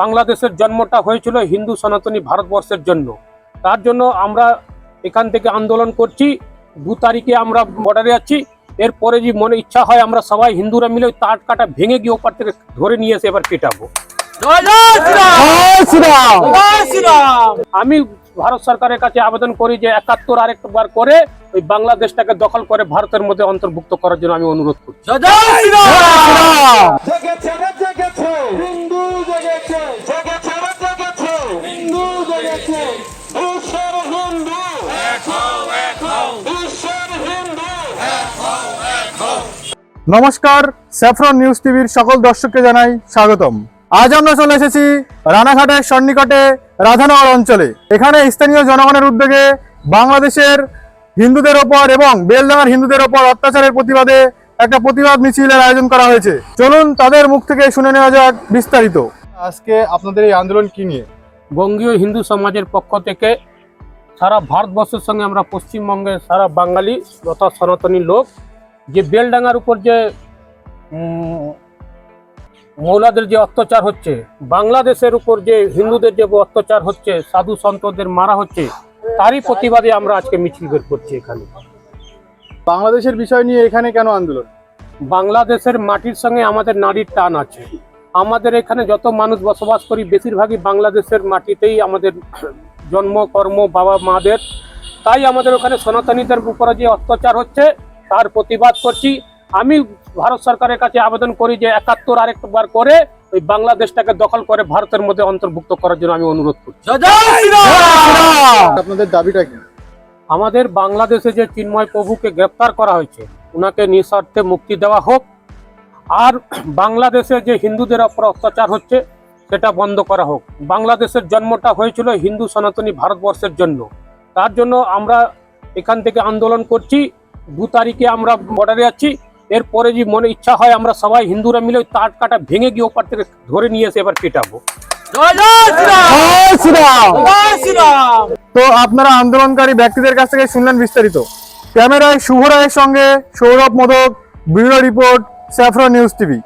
বাংলাদেশের জন্মটা হয়েছিল হিন্দু সনাতনী ভারতবর্ষের জন্য। তার জন্য আমরা এখান থেকে আন্দোলন করছি। দু তারিখে আমরা বর্ডারে যাচ্ছি এরপরে যে মনে ইচ্ছা হয় আমরা সবাই হিন্দুরা মিলে ওই তাট কাটা ভেঙে গিয়ে ওপার থেকে ধরে নিয়ে এসে এবার পেটাবো। আমি ভারত সরকারের কাছে আবেদন করি যে একাত্তর আরেকবার করে ওই বাংলাদেশটাকে দখল করে ভারতের মধ্যে অন্তর্ভুক্ত করার জন্য আমি অনুরোধ করছি। হিন্দু জেগেছে হিন্দু। নমস্কার, স্যাফরন নিউজ টিভির সকল দর্শককে জানাই স্বাগতম। আজ আমরা চলে এসেছি রানাঘাটের সন্নিকটে রাধানগর অঞ্চলে। এখানে স্থানীয় জনগণের উদ্যোগে বাংলাদেশের হিন্দুদের ওপর এবং বেলডাঙ্গার হিন্দুদের ওপর অত্যাচারের প্রতিবাদে একটা প্রতিবাদ মিছিলের আয়োজন করা হয়েছে। চলুন তাদের মুখ থেকে শুনে নেওয়া যাক বিস্তারিত। আজকে আপনাদের এই আন্দোলন কি নিয়ে? বঙ্গীয় হিন্দু সমাজের পক্ষ থেকে সারা ভারতবর্ষের সঙ্গে আমরা পশ্চিমবঙ্গের সারা বাঙালি তথা সনাতনী লোক যে বেলডাঙ্গার উপর যে মৌলাদের যে অত্যাচার হচ্ছে বাংলাদেশের উপর যে হিন্দুদের যে অত্যাচার হচ্ছে সাধু সন্তদের মারা হচ্ছে তারই প্রতিবাদে আমরা আজকে মিছিল বের করছি এখানে। বাংলাদেশের বিষয় নিয়ে এখানে কেন আন্দোলন? বাংলাদেশের মাটির সঙ্গে আমাদের নারীর টান আছে। আমাদের এখানে যত মানুষ বসবাস করি বেশিরভাগই বাংলাদেশের মাটিতেই আমাদের জন্ম কর্ম বাবা মাদের। তাই আমাদের ওখানে সনাতনীদের উপরে যে অত্যাচার হচ্ছে তার প্রতিবাদ করছি। আমি ভারত সরকারের কাছে আবেদন করি যে একাত্তর আরেকবার করে ওই বাংলাদেশটাকে দখল করে ভারতের মধ্যে অন্তর্ভুক্ত করার জন্য আমি অনুরোধ করছি। আপনাদের দাবিটা কি? আমাদের বাংলাদেশে যে চিন্ময় প্রভুকে গ্রেপ্তার করা হয়েছে ওনাকে নিঃস্বার্থে মুক্তি দেওয়া হোক আর বাংলাদেশে যে হিন্দুদের ওপর অত্যাচার হচ্ছে সেটা বন্ধ করা হোক। বাংলাদেশের জন্মটা হয়েছিল হিন্দু সনাতনী ভারতবর্ষের জন্য। তার জন্য আমরা এখান থেকে আন্দোলন করছি দু তারিখে আমরা বর্ডারে যাচ্ছি এরপরে যে মনে ইচ্ছা হয় আমরা সবাই হিন্দুরা মিলে ওই তাট কাটা ভেঙে গিয়ে ওপার থেকে ধরে নিয়ে এসে এবার পেটাবো। তো আপনারা আন্দোলনকারী ব্যক্তিদের কাছ থেকে শুনলেন বিস্তারিত। ক্যামেরায় শুভ রায়ের সঙ্গে Sourav Modak bureau report saffron news TV